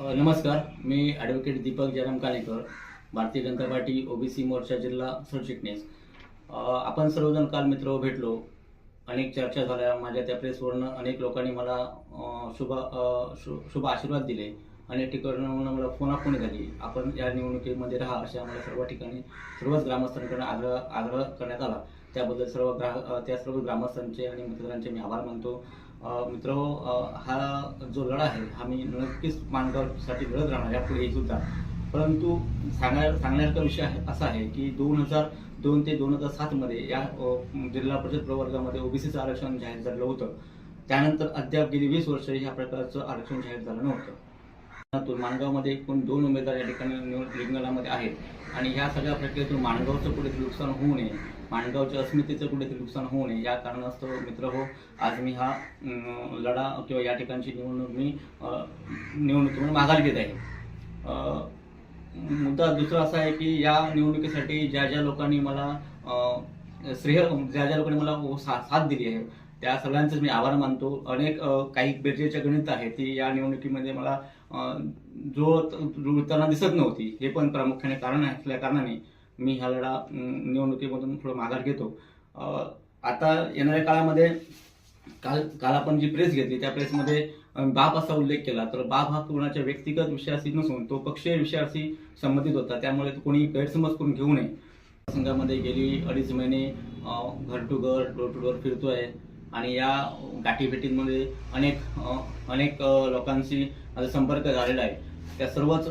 नमस्कार मी advocate Deepak Jayram Kanekar Bharatiya Janata party OBC मोर्चा जिल्हा सरचिटणीस आपण सर्वजण काल मित्र भेटलो. अनेक चर्चा झाल्या. माझ्या त्या प्रेसवरनं अनेक लोकांनी मला शुभ शु- शुभ आशीर्वाद दिले. अनेक ठिकाणी मला फोनाफोनी झाली. आपण या निवडणुकीमध्ये राहा अशा आम्हाला सर्व ठिकाणी सर्वच ग्रामस्थांकडून आग्रह आग्रह करण्यात आला. त्याबद्दल सर्व ग्राह त्या सर्व ग्रामस्थांचे आणि मतदारांचे मी आभार मानतो. मित्र हा जो लढा आहे हा मी नक्कीच मानगावसाठी लढत राहणार यापुढे सुद्धा. परंतु सांगाय सांगण्याचा विषय आहे असा आहे की दोन हजार दोन ते दोन हजार सातमध्ये या जिल्हा परिषद प्रवर्गामध्ये ओबीसीचं आरक्षण जाहीर झालं होतं. त्यानंतर अद्याप गेली वीस वर्ष ह्या प्रकारचं आरक्षण जाहीर झालं नव्हतं. तो माणगावमध्ये एकूण दोन उमेदवार या ठिकाणी निवड रिंगणामध्ये आहेत. आणि ह्या सगळ्या प्रक्रियेतून माणगावचं कुठेतरी नुकसान होऊ नये माणगावच्या अस्मितेचं कुठेतरी नुकसान होऊ नये या कारणास्तव मित्र हो आज मी हा लढा किंवा या ठिकाणची निवडणूक मी निवडणुकीमध्ये माघार घेत आहे. मुद्दा दुसरा असा आहे की या निवडणुकीसाठी ज्या ज्या लोकांनी मला श्रेय ज्या ज्या लोकांनी मला हो- साथ दिली आहे त्या सगळ्यांचेच मी आभार मानतो. अनेक काही बेरजेच्या गणित आहेत ती या निवडणुकीमध्ये मला जो जुळताना दिसत नव्हती हे पण प्रामुख्याने कारण असल्या कारणाने मी हा लढा निवडणुकीमधून थोडं माघार घेतो. आता येणाऱ्या काळामध्ये काल काल आपण जी प्रेस घेतली त्या प्रेसमध्ये बाप असा उल्लेख केला तर बाप हा कोणाच्या व्यक्तिगत विषयाशी नसून तो पक्षीय विषयाशी संबंधित होता त्यामुळे कोणी गैरसमज करून घेऊ नये. संघामध्ये गेली अडीच महिने घर टू घर डोर टू डोर फिरतोय. आणि या गाठीभेटींमध्ये अनेक अनेक लोकांशी माझा संपर्क झालेला आहे. त्या सर्वच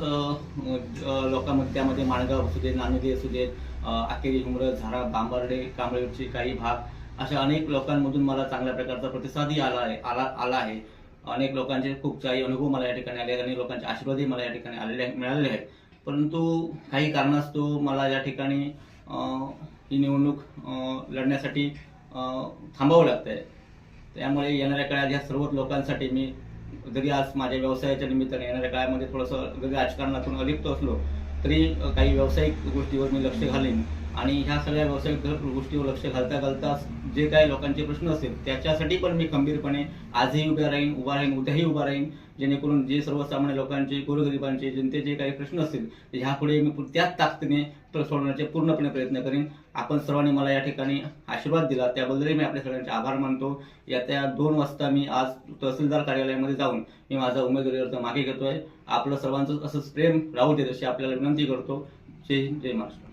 लोकांमध्ये त्यामध्ये माणगाव असू दे नांदेली असू देत अं, आकेरी हुमरत झारा बांबर्डे कांबळेचे काही भाग अशा अनेक लोकांमधून मला चांगल्या प्रकारचा प्रतिसादही आला आहे आला आला आहे. अनेक लोकांचे खूप काही अनुभव मला या ठिकाणी आले आहेत अनेक लोकांचे आशीर्वादही मला या ठिकाणी आलेले मिळालेले आहेत. परंतु काही कारणास्तव मला या ठिकाणी ही निवडणूक लढण्यासाठी थांबावं लागतं आहे त्यामुळे येणाऱ्या काळात ह्या सर्व लोकांसाठी मी जरी आज माझ्या व्यवसायाच्या निमित्ताने येणाऱ्या काळामध्ये थोडंसं जरी राजकारणातून अलिप्त असलो तरी काही व्यावसायिक गोष्टीवर मी लक्ष घालेन. आणि ह्या सगळ्या व्यावसायिक गोष्टीवर लक्ष घालता घालताच जे काही लोकांचे प्रश्न असतील त्याच्यासाठी पण मी खंबीरपणे आजही उभ्या राहीन उभा राहीन उद्याही उभा राहीन. जेणेकरून जे सर्वसामान्य लोकांचे गोरगरिबांचे जनतेचे काही प्रश्न असतील ह्यापुढे मी त्याच ताकदीने सोडवण्याचे पूर्णपणे प्रयत्न करेन. आपण सर्वांनी मला या ठिकाणी आशीर्वाद दिला. त्याबद्दलही मी आपल्या सगळ्यांचे आभार मानतो. येत्या दोन वाजता मी आज तहसीलदार कार्यालयामध्ये जाऊन मी माझा उमेदवारी अर्ज मागे घेतोय. आपलं सर्वांचं असंच प्रेम राहू देत अशी आपल्याला विनंती करतो. जय जय महाराष्ट्र.